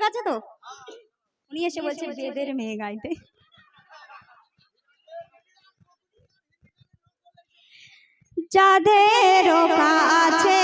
ঠিক আছে তো? উনি এসে বলছে বেদের মেয়ে গাইতে। যাদের কাছে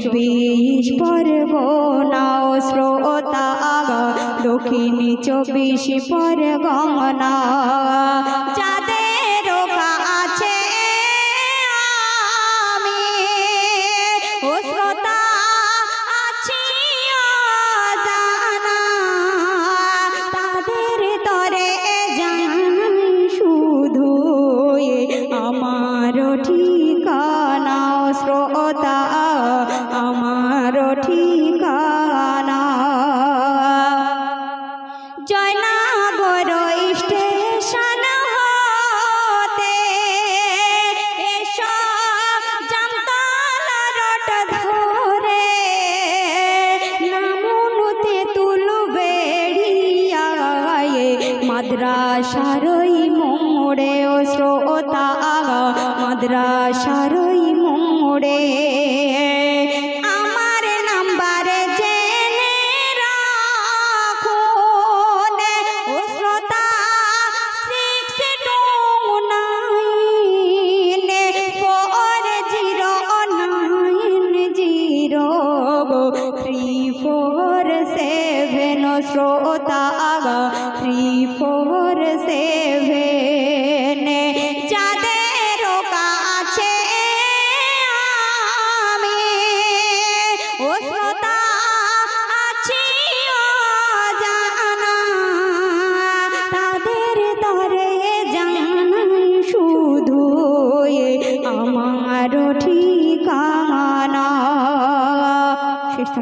চব্বিশ পরগনা শ্রোতা দক্ষিণ চব্বিশ পরগনা যাদের কাছে আমি ও শ্রোতা আছি অজানা, তাদের তরে জানাই শুধু আমার ঠিকানা শ্রোতা মাদ্রাসারই মোড়ে ও শ্রোতা মাদ্রাসারই মোড়ে। আমার নাম্বারে জেনে শ্রোতা শ্রোতা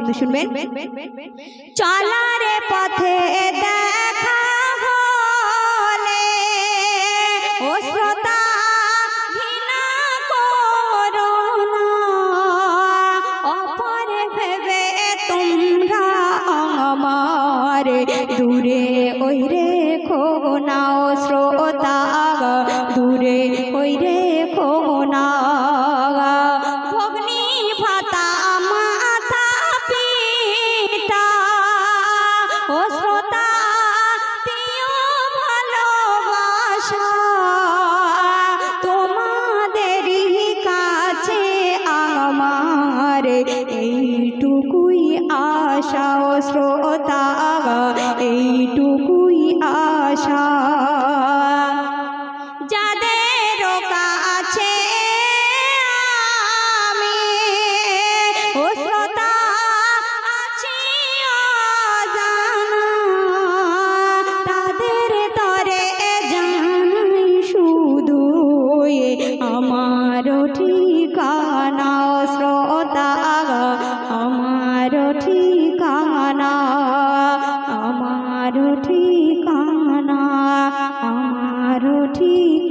ছন্দ শুনবেন চলার পথে দেখা হলে ও শ্রোতা না। দূরে ওই রেখো না। ও শ্রোতা দূরে ওই রেখো এইটুকুই আশা শ্রোতা এইটুকুই আশা। যাদের কাছে আমি ও শ্রোতা আছি তাদের তরে জানাই শুধু আমার ঠিকানা। ঠিকানা আমার ঠিকানা